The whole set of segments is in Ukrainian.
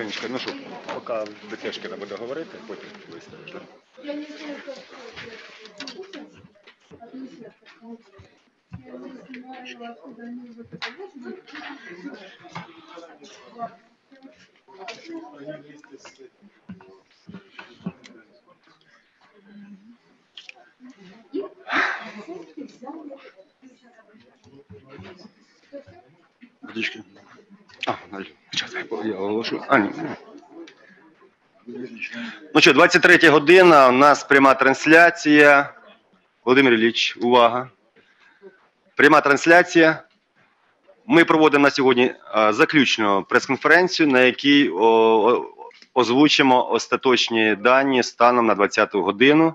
Женечка, ну що, поки Бекешкина буде говорити, потім виставиш. да? Я не знаю, я оголошу. А, ні. Ну що, 23 година, у нас пряма трансляція. Володимир Ілліч, увага. Пряма трансляція. Ми проводимо на сьогодні заключну прес-конференцію, на якій озвучимо остаточні дані станом на 20 годину.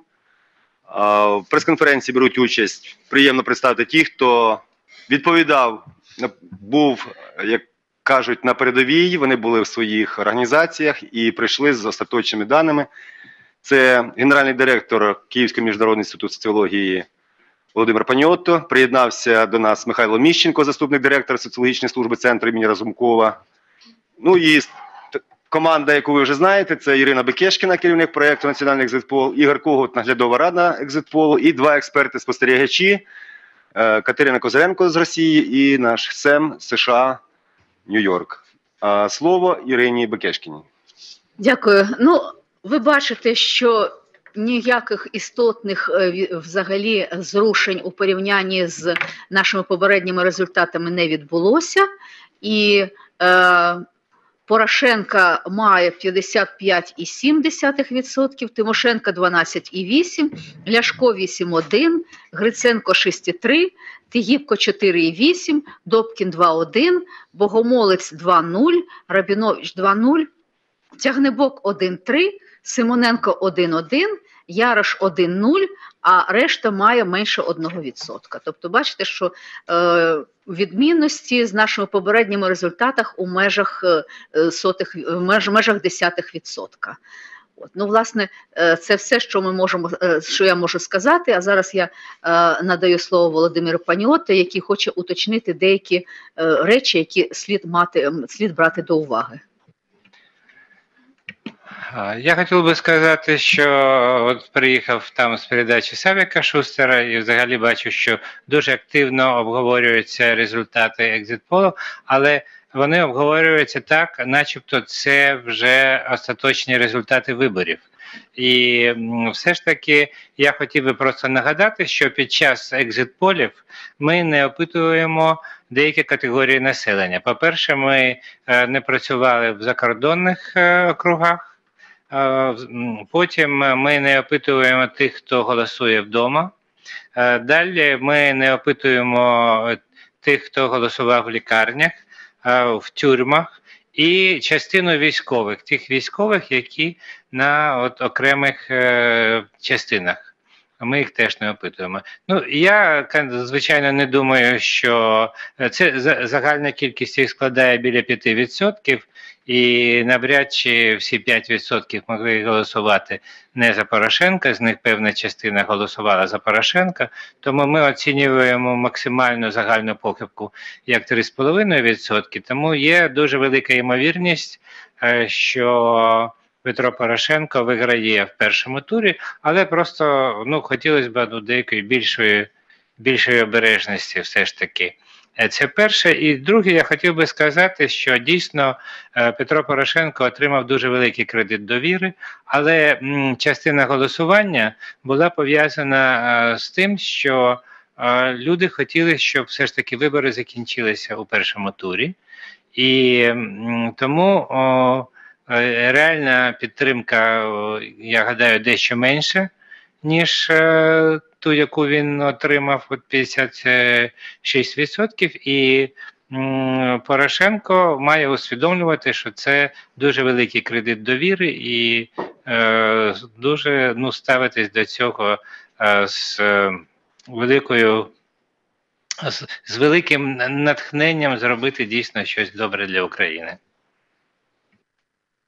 В прес-конференції беруть участь. Приємно представити ті, хто відповідав, був, як кажуть, на передовій. Вони були в своїх організаціях і прийшли з остаточними даними. Це генеральний директор Київського міжнародного інституту соціології Володимир Паньотто. Приєднався до нас Михайло Міщенко, заступник директора соціологічної служби центру імені Разумкова. Ну і команда, яку ви вже знаєте, це Ірина Бекешкіна, керівник проєкту Національний екзитпол, Ігор Когут, наглядова рада екзитполу, і два експерти-спостерігачі е, Катерина Козиренко з Росії і наш СЕМ США Нью-Йорк. А Слово Ірині Бекешкіні. Дякую. Ну, ви бачите, що ніяких істотних е, взагалі зрушень у порівнянні з нашими попередніми результатами не відбулося. І е, Порошенка має 55,7%, Тимошенка 12,8%, Ляшко 8,1%, Гриценко 6,3%, Тигіпко 4,8%, Добкін 2,1%, Богомолець 2,0%, Рабінович 2,0%, Тягнебок 1-3, Симоненко 1-1, Ярош 1-0, а решта має менше 1%. Тобто, бачите, що е, відмінності з нашими попередніми результатах у межах е, сотих, меж, межах десятих відсотка. От. Ну, власне, е, це все, що ми можемо, що я можу сказати. А зараз я надаю слово Володимиру Паніоте, який хоче уточнити деякі речі, які слід мати слід брати до уваги. Я хотів би сказати, що от приїхав там з передачі Савіка Шустера і взагалі бачу, що дуже активно обговорюються результати екзитполу, але вони обговорюються так, начебто це вже остаточні результати виборів. І все ж таки я хотів би просто нагадати, що під час екзитполів ми не опитуємо деякі категорії населення. По-перше, ми е, не працювали в закордонних е, округах. Е, Потім ми не опитуємо тих, хто голосує вдома. Е, Далі ми не опитуємо е, тих, хто голосував в лікарнях, е, в тюрмах, і частину військових, тих військових, які на от окремих е, частинах. Ми їх теж не опитуємо. Ну я звичайно не думаю, що е, це загальна кількість їх складає біля 5%, і навряд чи всі 5% могли голосувати не за Порошенка. З них певна частина голосувала за Порошенка. Тому ми оцінюємо максимальну загальну похибку як 3,5%. Тому є дуже велика ймовірність, е, що Петро Порошенко виграє в першому турі, але просто ну хотілося б ну, деякої більшої, більшої обережності, все ж таки. Е, Це перше. І друге, я хотів би сказати, що дійсно е, Петро Порошенко отримав дуже великий кредит довіри, але частина голосування була пов'язана е, з тим, що люди хотіли, щоб все ж таки вибори закінчилися у першому турі. І тому реальна підтримка, я гадаю, дещо менше, ніж ту, яку він отримав от 56%. І м, Порошенко має усвідомлювати, що це дуже великий кредит довіри, і е, дуже ну, ставитись до цього е, з е, великою. З, з великим натхненням зробити дійсно щось добре для України.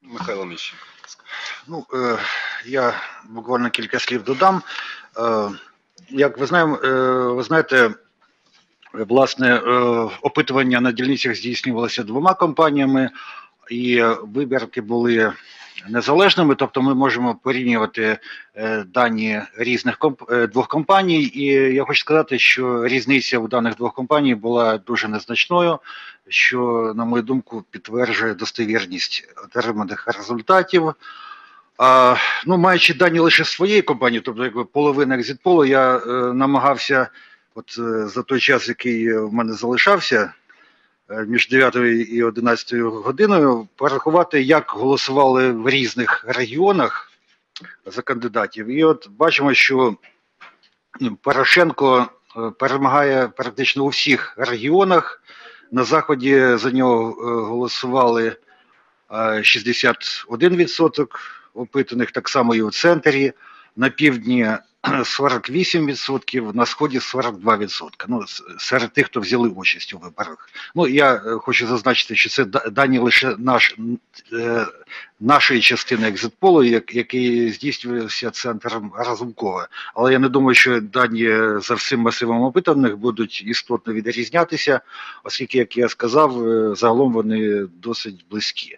Михайло Міщенко. Ну, е, я буквально кілька слів додам. Е, як ви знаємо, е, ви знаєте, власне, е, опитування на дільницях здійснювалося двома компаніями. і вибірки були незалежними, тобто ми можемо порівнювати е, дані різних комп- двох компаній. І я хочу сказати, що різниця у даних двох компаній була дуже незначною, що, на мою думку, підтверджує достовірність отриманих результатів. А, ну, маючи дані лише своєї компанії, тобто якби половина екзитполу, я е, намагався, от е, за той час, який в мене залишався, е, між 9 і 11 годиною, порахувати, як голосували в різних регіонах за кандидатів. І от бачимо, що ну, Порошенко е, перемагає практично у всіх регіонах. На заході за нього е, голосували е, 61% опитаних, так само і у центрі. На півдні 48%, на сході 42%. Ну, серед тих, хто взяли участь у виборах. Ну, я е, хочу зазначити, що це дані лише наш, е, нашої частини екзитполу, як, який здійснювався центром Разумкова. Але я не думаю, що дані за всім масивом опитаних будуть істотно відрізнятися, оскільки, як я сказав, е, загалом вони досить близькі.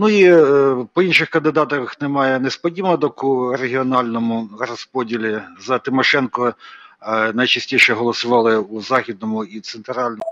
Ну і е, по інших кандидатах немає несподіванок у регіональному розподілі. За Тимошенко е, найчастіше голосували у західному і центральному